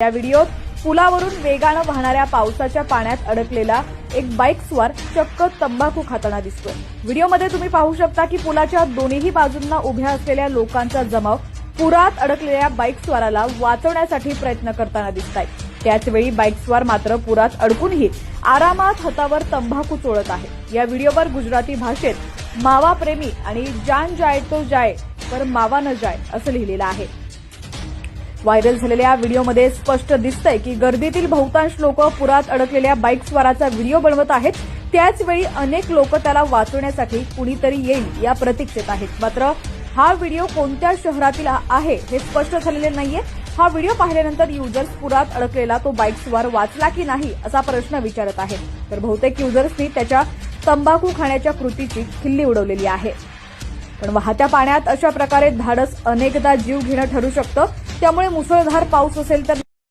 या व्हिडिओत पुलावरून वेगानं वाहणाऱ्या पावसाच्या पाण्यात अडकलेला एक बाईक स्वार चक्क तंबाखू खाताना दिसतोय. व्हिडिओमध्ये तुम्ही पाहू शकता की पुलाच्या दोन्ही बाजूंना उभ्या असलेल्या लोकांचा जमाव पुरात अडकलेल्या बाईक स्वाराला वाचवण्यासाठी प्रयत्न करताना दिसत आहे त्याचवेळी बाईक स्वार मात्र पुरात अडकूनही आरामात हातावर तंबाखू चोळत आहे. या व्हिडिओवर गुजराती भाषेत मावा प्रेमी आणि जान जाय तो जाय पर मावा न जाय असं लिहिलेलं आहे. व्हायरल झालेल्या व्हिडिओमध्ये स्पष्ट दिसतंय की गर्दीतील बहुतांश लोक पुरात अडकलेल्या बाईक स्वाराचा व्हिडिओ बनवत आहेत. त्याचवेळी अनेक लोक त्याला वाचवण्यासाठी कुणीतरी येईल या प्रतीक्षेत आहेत. मात्र हा व्हिडिओ कोणत्या शहरातील आहे हे स्पष्ट झालेले नाहीये. हा व्हिडिओ पाहिल्यानंतर युजर्स पुरात अडकलेला तो बाईक स्वार वाचला की नाही असा प्रश्न विचारत आहे तर बहुतेक युजर्सनी त्याच्या तंबाखू खाण्याच्या कृतीची खिल्ली उडवलेली आहे. पण वाहत्या पाण्यात अशा प्रकारे धाडस अनेकदा जीव घेणं ठरू शकतं. त्यामुळे मुसळधार पाऊस असेल तर